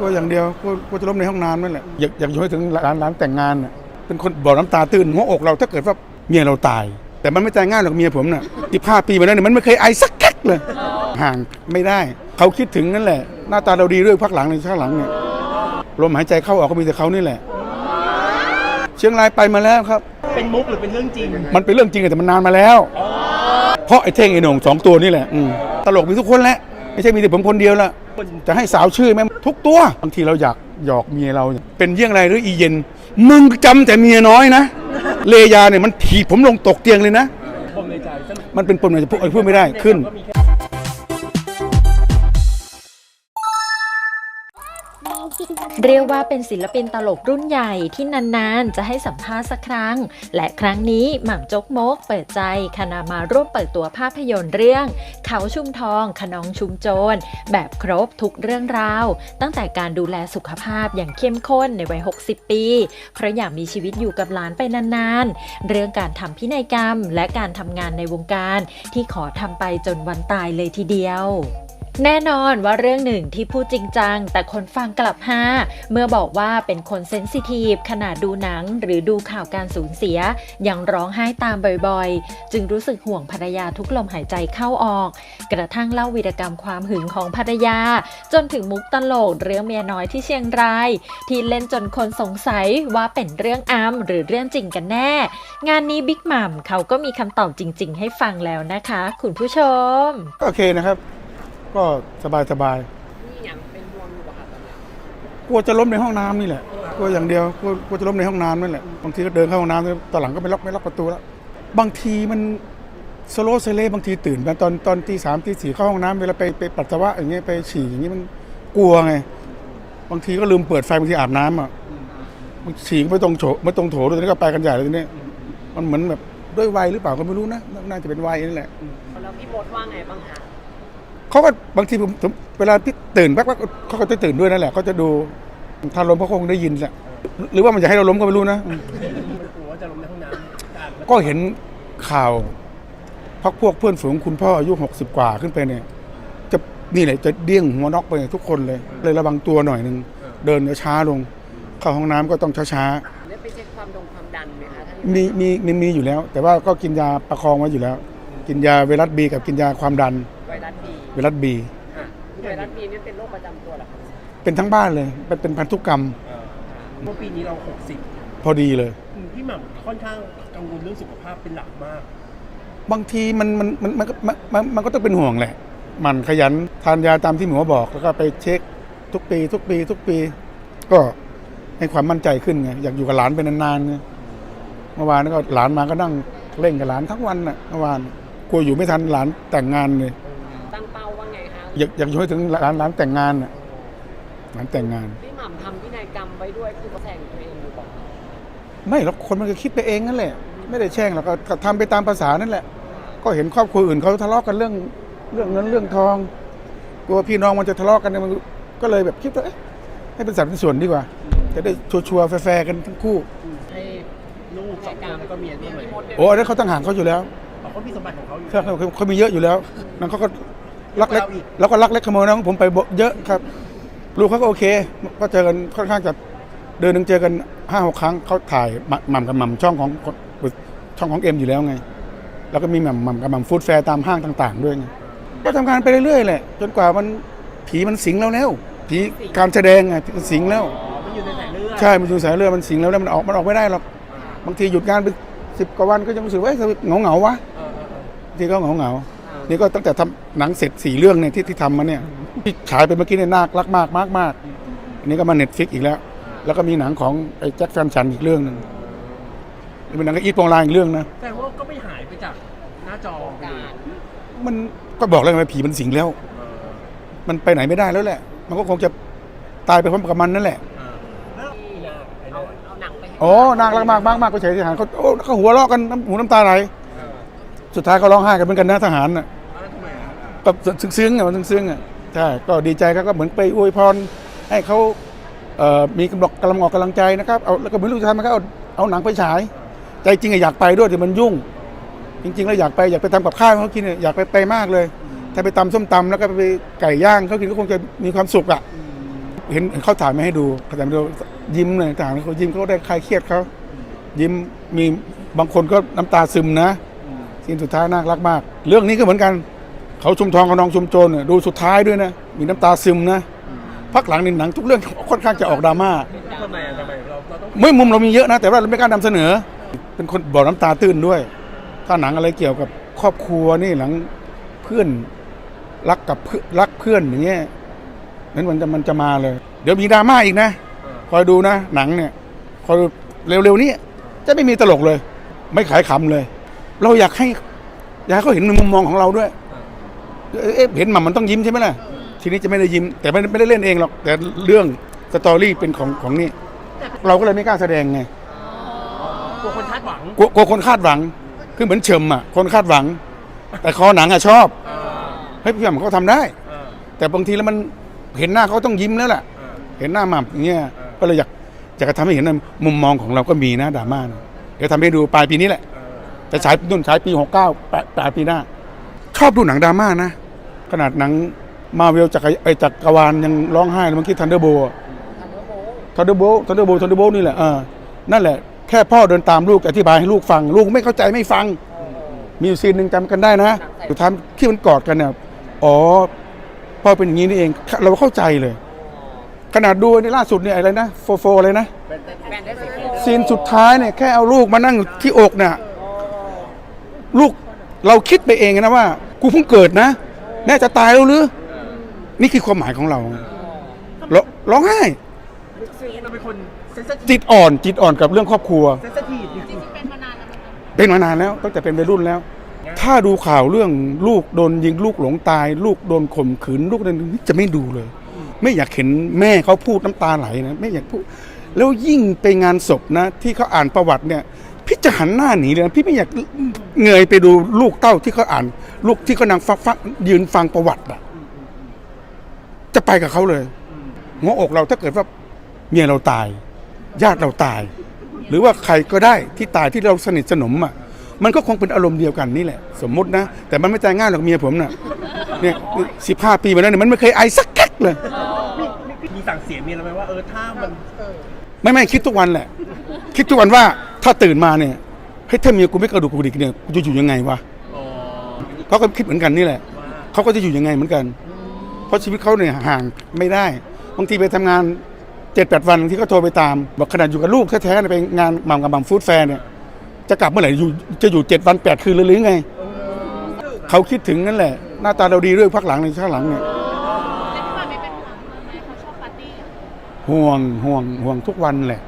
กลัวอย่างเดียวกลัวกลัวจะล้มในห้องน้ำนั่นแหละอยากอยากอยู่ให้ถึงร้านร้านแต่งงานน่ะเป็นคนบอกน้ำตาตื้นหัวอกเราถ้าเกิดว่าเมียเราตาย แต่มันไม่ตายง่ายหรอกเมียผมน่ะที่ห้าปีมาแล้วเนี่ยมันไม่เคยไอสักแก๊กเลย ห่างไม่ได้ เขาคิดถึงนั่นแหละ หน้าตาเราดีด้วยพักหลังในช่วงหลังเนี่ยลมหายใจเข้าออกก็มีแต่เขานี่แหละ เชียงรายไปมาแล้วครับ เป็นมุกหรือเป็นเรื่องจริง มันเป็นเรื่องจริงแต่มันนานมาแล้ว เพราะไอ้เท่งไอ้โหน่งสองตัวนี่แหละอืมตลกมีทุกคนแหละไม่ใช่มีแต่ผมคนเดียวละ คนจะให้สาวชื่อแม่ทุกตัวบางทีเราอยากหยอกเมียเรา เป็นเยี่ยงไรหรืออีเย็น มึงจำแต่เมียน้อยนะ เลยาเนี่ยมันถีบผมลงตกเตียงเลยนะ มันเป็นปมอะไรพูดเอ้ยพูดไม่ได้ขึ้น เรียกว่าเป็นศิลปินตลกรุ่นใหญ่ที่นานๆ จะให้สัมภาษณ์สักครั้ง และครั้งนี้หม่ำจกมกเปิดใจขณะมาร่วมเปิดตัวภาพยนตร์เรื่อง เขาชุมทอง ขนองชุมโจร แบบครบทุกเรื่องราว ตั้งแต่การดูแลสุขภาพอย่างเข้มข้นในวัย 60 ปี เพราะอยากมีชีวิตอยู่กับหลานไปนานๆ เรื่องการทำพินัยกรรม และการทำงานในวงการ ที่ขอทำไปจนวันตายเลยทีเดียว แน่นอนว่าเรื่องหนึ่งที่พูดจริงจัง แต่คนฟังกลับฮาเมื่อบอกว่าเป็นคนเซนซิทีฟขนาดดูหนังหรือดูข่าวการสูญเสีย ยังร้องไห้ตามบ่อยๆ จึงรู้สึกห่วงภรรยาทุกลมหายใจเข้าออก กระทั่งเล่าวีรกรรมความหึงของภรรยา จนถึงมุกตลกเรื่องเมียน้อยที่เชียงราย ที่เล่นจนคนสงสัยว่าเป็นเรื่องอัมหรือเรื่องจริงกันแน่ งานนี้บิ๊กหมัมเขาก็มีคำตอบจริง ๆ ให้ฟังแล้วนะคะ คุณผู้ชมก็โอเคนะครับ ก็สบายสบายนี่ยังเป็นห่วงอยู่ป่ะครับตอนเนี้ยกลัวจะล้มในห้องน้ำนี่แหละกลัวอย่างเดียวกลัวกลัวจะล้มในห้องน้ำนั่นแหละบางทีก็เดินเข้าห้องน้ำแล้วตอนหลังก็ไม่ล็อกไม่ล็อกประตูแล้วบางทีมันสโลว์เซเลบางทีตื่นมาตอนตอนตีสามตีสี่เข้าห้องน้ำเวลาไปไปปัสสาวะอย่างเงี้ยไปฉี่อย่างเงี้ยมันกลัวไงบางทีก็ลืมเปิดไฟบางทีอาบน้ำอะบางฉี่ก็ไม่ตรงโถไม่ตรงโถด้วยตอนนี้ก็ไปกันใหญ่เลยทีนี้มันเหมือนแบบด้วยวัยหรือเปล่าก็ไม่รู้นะน่าจะเป็นวัยนี่แหละแล้วพี่มดว่าไงบ้างคะ เขาก็บางทีผมผมเวลาพี่ตื่นแป๊บๆเขาก็จะตื่นด้วยนั่นแหละเขาจะดูถ้าล้มเขาคงได้ยินแหละหรือว่ามันจะให้เราล้มก็ไม่รู้นะ มันกลัวว่าจะล้มในห้องน้ำการก็เห็นข่าวพักพวกเพื่อนฝูงคุณพ่ออายุหกสิบกว่าขึ้นไปเนี่ย จะนี่แหละจะเดี้ยงหัวน็อกไปทุกคนเลย เลยระวังตัวหน่อยหนึ่งเดินช้าลง เข้าห้องน้ำก็ต้องช้าได้ไปเช็คความดงความดันไหมคะท่านๆมีมีมีมีอยู่แล้ว แต่ว่าก็กินยาประคองไว้อยู่แล้ว กินยาไวรัสบีกับกินยาความดัน ไวรัสบีไวรัสบีค่ะไวรัสบีนี่เป็นโรคประจำตัวเหรอคะเป็นทั้งบ้านเลยเป็นเป็นพันธุกรรมเมื่อปีนี้เรา 60 พอดีเลยอืมพี่หม่ำค่อนข้างกังวลเรื่องสุขภาพเป็นหลักมาก บางทีมันมันมันมันก็มันมันมันก็ต้องเป็นห่วงแหละ มันขยันทานยาตามที่หมอบอกแล้วก็ไปเช็คทุกปี ทุกปี ทุกปี ก็ให้ความมั่นใจขึ้นไงอยากอยู่กับหลานไปนานๆไงเมื่อวานก็หลานมาก็นั่งเล่นกับหลานทั้งวันน่ะเมื่อวานกลัวอยู่ไม่ทันหลานแต่งงานเลย อยากอยากอยู่ให้ถึงหลานหลานแต่งงานน่ะหลานแต่งงาน พี่หม่ำทำพินัยกรรมไว้ด้วยคือแสงตัวเองอยู่บอกไม่หรอกคนมันก็คิดไปเองนั่นแหละ ไม่ได้แช่งหรอกก็ก็ทำไปตามภาษานั่นแหละ ก็เห็นครอบครัวอื่นเขาทะเลาะกันเรื่องเรื่องเงินเรื่องทองกลัวพี่น้องมันจะทะเลาะกันเนี่ยมันก็เลยแบบคิดว่าเอ๊ะให้เป็นสัดเป็นส่วนดีกว่า จะได้ชัวร์ๆแฟร์ๆกันทั้งคู่ ให้ลูกสองคนแล้วก็เมียด้วยพี่มดเนี่ยโอ้อันนั้นเขาตั้งห่างเขาอยู่แล้ว เขาก็มีสมบัติของเขาอยู่ ใช่เขาเขาเขามีเยอะอยู่แล้ว นั่นเขาก็ ลักเล็กเอาอีกแล้วก็ลักเล็กขโมยน้องผมไปเยอะครับ ลูกเขาก็โอเค ก็เจอกันค่อนข้างจะเดือนหนึ่งเจอกันห้าหกครั้งเขาถ่ายหม่หม่ำกับหม่ำช่องของช่องของเอ็มอยู่แล้วไง แล้วก็มีหม่ำหม่ำกับหม่ำฟู้ดแฟร์ตามห้างต่าง ๆ ด้วยไงก็ทำงานไปเรื่อยๆแหละจนกว่ามันผีมันสิงเราแล้วผีการแสดงไงมันสิงแล้วอ๋อมันอยู่ในสายเลือดใช่มันอยู่สายเลือดมันสิงแล้วแล้วมันออกมันออกไม่ได้หรอกบางทีหยุดงานไปสิบกว่าวันก็ยังรู้สึกว่าเอ้ยเหงาเหงาๆวะเออเออเออบางทีก็เหงาเหงาๆ นี่ก็ตั้งแต่ทำหนังเสร็จสี่เรื่องเนี่ยที่ที่ทำมาเนี่ยที่ฉายไปเมื่อกี้เนี่ยน่ารักมากมากมากอันนี้ก็มาเน็ตฟิกอีกแล้ว แล้วก็มีหนังของไอ้แจ็คแฟนฉันอีกเรื่องหนึ่งนี่เป็นหนังกับอีทโปองลางอีกเรื่องนะแต่ว่าก็ไม่หายไปจากหน้าจอไปเลยมันก็บอกแล้วไงผีมันสิงแล้ว มันไปไหนไม่ได้แล้วแหละ มันก็คงจะตายไปพร้อมกับมันนั่นแหละเออแล้วนี่นะไอ้เอาเนี่ยเอาหนังไปให้โอ้นางรักมากมากมากก็เฉยทหารเขาโอ้เขาหัวเราะกันน้ำหูน้ำตาไหลสุดท้ายเขาร้องไห้กันเหมือนกันนะทหารน่ะเอา แล้วทำไมอะก็ซึ้งๆอะมันซึ้งๆอะใช่ก็ดีใจก็ก็เหมือนไปอวยพรให้เขาเอ่อมีกำลังกำลังออกกำลังใจนะครับเอาแล้วก็ไม่รู้จะทำมันก็เอาเอาหนังไปฉาย ใจจริงอะอยากไปด้วยแต่มันยุ่ง จริง ๆ แล้วอยากไปอยากไปทำกับข้าวให้เขากินเนี่ยอยากไปไปมากเลย ถ้าไปตำส้มตำแล้วก็ไปไก่ย่างเขากินก็คงจะมีความสุขอะเห็นเขาถ่ายมาให้ดูเขาถ่ายมาดูยิ้มเลยต่างๆเขายิ้มเขาได้คลายเครียดเขายิ้มมีบางคนก็น้ำตาซึมนะสิ่งสุดท้ายน่ารักมาก เรื่องนี้ก็เหมือนกัน เขาชุมทองกับน้องชุมโจรเนี่ยดูสุดท้ายด้วยนะ มีน้ำตาซึมนะพักหลังในหนังทุกเรื่องค่อนข้างจะออกดราม่าทำไมอะทำไมเราเราต้องไม่มุมเรามีเยอะนะ แต่ว่าเราไม่กล้านำเสนอ เป็นคนบอกน้ำตาตื้นด้วย ถ้าหนังอะไรเกี่ยวกับครอบครัวนี่หลังเพื่อนรักกับเพื่อนรักเพื่อนอย่างเงี้ยนั้นมันจะมันจะมาเลย เดี๋ยวมีดราม่าอีกนะคอยดูนะ หนังเนี่ยคอยเร็วๆนี้จะไม่มีตลกเลย ไม่ขายขำเลย เราอยากให้ อยากให้เขาเห็นในมุมมองของเราด้วย เอ๊ะเห็นหม่ำมันต้องยิ้มใช่ไหมล่ะ ทีนี้จะไม่ได้ยิ้ม แต่ไม่ไม่ได้เล่นเองหรอก แต่เรื่องสตอรี่เป็นของของนี่ เราก็เลยไม่กล้าแสดงไงกลัวคนคาดหวังกลัวกลัวคนคาดหวัง คือเหมือนเฉิมอะ คนคาดหวัง แต่คอหนังอะชอบ เฮ้ยพี่หม่ำเขาทำได้ แต่บางทีแล้วมันเห็นหน้าเขาต้องยิ้มแล้วแหละ เห็นหน้าหม่ำอย่างเงี้ย ก็เลยอยากอยากจะทำให้เห็นในมุมมองของเราก็มีนะดราม่านะเดี๋ยวทำให้ดูปลายปีนี้แหละ จะฉายนุ่นฉายปีหกเก้าปลายปีหน้า ชอบดูหนังดราม่านะ ขนาดหนังมาเวลจากรไอจักรวาลยังร้องไห้เลยเมื่อกี้ทันเดอร์โบทันเดอร์โบทันเดอร์โบทันเดอร์โบนี่แหละเออนั่นแหละแค่พ่อเดินตามลูกอธิบายให้ลูกฟัง ลูกไม่เข้าใจไม่ฟัง มีอยู่ซีนหนึ่งจำกันได้นะสุดท้ายที่มันกอดกันเนี่ยอ๋อพ่อเป็นอย่างนี้นี่เองเราเข้าใจเลย ขนาดดูในล่าสุดเนี่ยอะไรนะโฟโฟอะไรนะแบนได้สิซีนสุดท้ายเนี่ยแค่เอาลูกมานั่งที่อกเนี่ยลูกเราคิดไปเองนะว่า กูเพิ่งเกิดนะ แม่จะตายแล้วหรือ นี่คือความหมายของเราร้องร้องไห้เราเป็นคนเซนซิทีฟจิตอ่อน จิตอ่อนกับเรื่องครอบครัว เซนซิทีฟจริงเป็นมานานแล้วตั้งแต่เป็นวัยรุ่นแล้ว ถ้าดูข่าวเรื่องลูกโดนยิงลูกหลงตาย ลูกโดนข่มขืนลูกโดนจะไม่ดูเลย ไม่อยากเห็นแม่เขาพูดน้ำตาไหลนะไม่อยากพูด แล้วยิ่งไปงานศพนะ ที่เขาอ่านประวัติเนี่ย พี่จะหันหน้าหนีเลยนะพี่ไม่อยากเงยไปดูลูกเต้าที่เขาอ่าน ลูกที่เขานั่งฟังฟังยืนฟังประวัติอะจะไปกับเขาเลยหัวอกเราถ้าเกิดว่าเมียเราตาย ญาติเราตาย หรือว่าใครก็ได้ที่ตายที่เราสนิทสนมอะ มันก็คงเป็นอารมณ์เดียวกันนี่แหละ สมมุตินะ แต่มันไม่ตายง่ายหรอกเมียผมน่ะเนี่ยสิบห้าปีมาแล้วเนี่ยมันไม่เคยไอสักแก๊กเลยๆมีสั่งเสียเมียเราไหมว่าเออถ้ามันไม่ไม่คิดทุกวันแหละ คิดทุกวันว่า ถ้าตื่นมาเนี่ยเฮ้ยถ้าเมียกูไม่กระดูกกระดิกเนี่ยกูจะอยู่ยังไงวะอ๋อเขาก็คิดเหมือนกันนี่แหละเขาก็จะอยู่ยังไงเหมือนกัน เพราะชีวิตเขาเนี่ยห่างไม่ได้บางทีไปทำงานเจ็ดแปดวันบางทีก็โทรไปตามบอกขนาดอยู่กับลูกแท้ๆเนี่ยไปงานหม่ำกับหม่ำฟู้ดแฟร์เนี่ยจะกลับเมื่อไหร่อยู่จะอยู่เจ็ดวันแปดคืนเลยหรือไงเขาคิดถึงนั่นแหละ หน้าตาเราดีด้วยพักหลังในข้างหลังเนี่ยห่วงห่วงห่วงทุกวันแหละ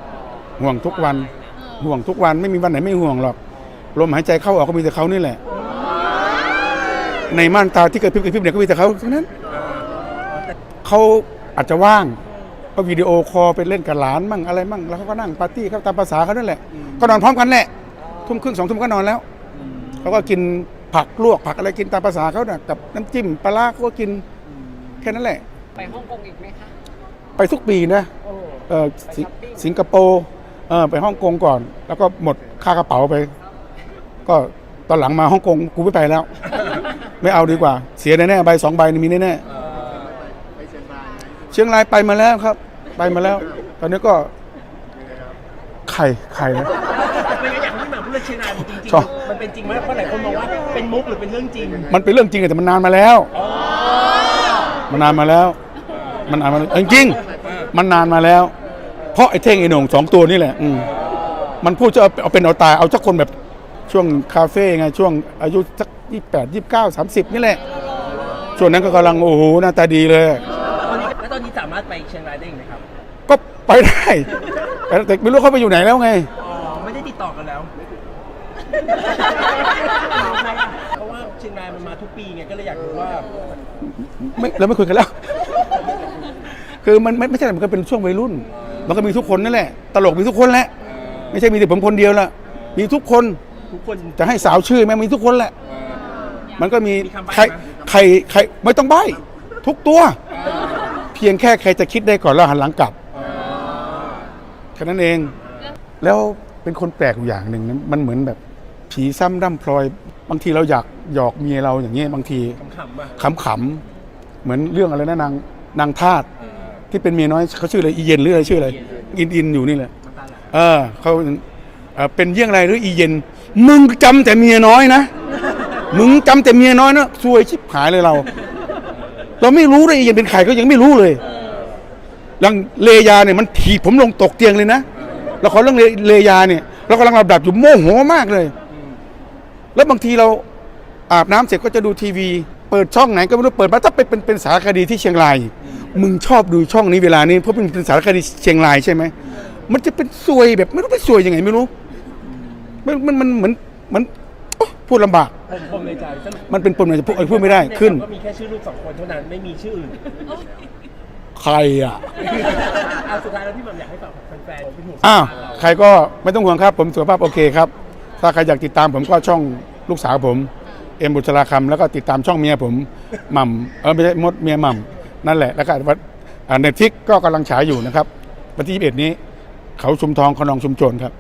ห่วงทุกวัน ห่วงทุกวันไม่มีวันไหนไม่ห่วงหรอกลมหายใจเข้าออกก็มีแต่เขานี่แหละ ในม่านตาที่เกิดพริบกระพริบเนี่ยก็มีแต่เขาทั้งนั้นเขาอาจจะว่างก็วิดีโอคอลไปเล่นกับหลานมั่งอะไรมั่งแล้วเขาก็นั่งปาร์ตี้เขาตามภาษาเขานั่นแหละก็นอนพร้อมกันแหละทุ่มครึ่งสองทุ่มก็นอนแล้วเขาก็กินผักลวกผักอะไรกินตามภาษาเขาน่ะกับน้ำจิ้มปลาร้าเขาก็กินแค่นั้นแหละ ไปฮ่องกงอีกไหมคะ ไปทุกปีนะเออสิสิงคโปร์ เออไปฮ่องกงก่อน แล้วก็หมดค่ากระเป๋าไป ก็ตอนหลังมาฮ่องกงกูไม่ไปแล้ว ไม่เอาดีกว่า เสียแน่ๆใบสองใบนี่มีแน่ๆเชียงรายไปมาแล้วครับ ไปมาแล้ว ตอนนี้ก็ไข่ไข่นะ ไม่งั้นอยากให้พี่หมากพูดเรื่องเชียงรายมันจริงชอบ ๆมันเป็นจริงไหมเพราะหลายคนมองว่าเป็นมุกหรือเป็นเรื่องจริง มันเป็นเรื่องจริงอะแต่มันนานมาแล้ว มันนานมาแล้ว มันนานมาแล้วจริงๆมันนานมาแล้ว เพราะไอ้เท่งไอ้โหน่งสองตัวนี่แหละ อืมมันพูดจะเอาเอาเป็นเอาตายเอาจักคนแบบช่วงคาเฟ่ไงช่วงอายุสักยี่แปดยี่เก้าสามสิบนี่แหละ ช่วงนั้นก็กำลังโอ้โหหน้าตาดีเลย ตอนนี้แล้วตอนนี้สามารถไปเชียงรายได้อีกไหมครับ ก็ไปได้แต่แต่ไม่รู้เขาไปอยู่ไหนแล้วไง อ๋อ ไม่ได้ติดต่อกันแล้ว เพราะว่าเชียงรายมันมาทุกปีไงก็เลยอยากรู้ว่า ไม่เราไม่คุยกันแล้ว คือมันไม่ไม่ใช่มันก็เป็นช่วงวัยรุ่น มันก็มีทุกคนนั่นแหละ ตลกมีทุกคนแหละ ไม่ใช่มีแต่ผมคนเดียวละมีทุกคน ทุกคนจะให้สาวชื่อไหมมีทุกคนแหละ มันก็มีมีคำใบ้ใครไหมใครใครไม่ต้องใบทุกตัว เพียงแค่ใครจะคิดได้ก่อนแล้วหันหลังกลับแค่นั้นเอง แล้วเป็นคนแปลกอยู่อย่างหนึ่งนะมันเหมือนแบบผีซ้ำร่ำพลอย บางทีเราอยากหยอกเมียเราอย่างเงี้ยบางทีขำๆอะขำๆเหมือนเรื่องอะไรนะนางนางทาส ที่เป็นเมียน้อยเขาชื่ออะไรอีเย็นหรืออะไรชื่ออะไรอินอินอยู่นี่แหละเออเขาเอ่อเป็นเยี่ยงไรหรืออีเย็น มึงจำแต่เมียน้อยนะมึงจำแต่เมียน้อยนะซวยชิบหายเลยเรา เราไม่รู้เลยอีเย็นเป็นใครก็ยังไม่รู้เลยยังเลยาเนี่ยมันถีบผมลงตกเตียงเลยนะแล้วขอเรื่องเลเลยาเนี่ยเรากำลังหลับดับอยู่โมโหมากเลย แล้วบางทีเราอาบน้ำเสร็จก็จะดูทีวี เปิดช่องไหนก็ไม่รู้เปิดมาถ้าเป็นเป็นเป็นสารคดีที่เชียงราย มึงชอบดูช่องนี้เวลานี้เพราะเป็นเป็นสารคดีเชียงรายใช่ไหมมันจะเป็นซวยแบบไม่รู้เป็นซวยยังไงไม่รู้ มันมันมันเหมือนเหมือนโอ๊ะพูดลำบากผมผมในใจสรุปมันเป็นปมในจะพูดพูดไม่ได้ขึ้น ก็มีแค่ชื่อลูกสองคนเท่านั้นไม่มีชื่ออื่นใครอะเอาสุดท้ายแล้วพี่หม่ำอยากให้ฝากแฟนๆเป็นห่วงสุขอ้าวภาพเราใครก็ไม่ต้องห่วงครับ ผมสุขภาพโอเคครับ ถ้าใครอยากติดตามผมก็ช่องลูกสาวผม เอ็มบุษราคำแล้วก็ติดตามช่องเมียผมหม่ำเออไม่ใช่มดเมียหม่ำ นั่นแหละแล้วก็วัดเน็ตฟิกก็กำลังฉายอยู่นะครับวันที่21นี้ เขาชุมทองขนองชุมโจรครับ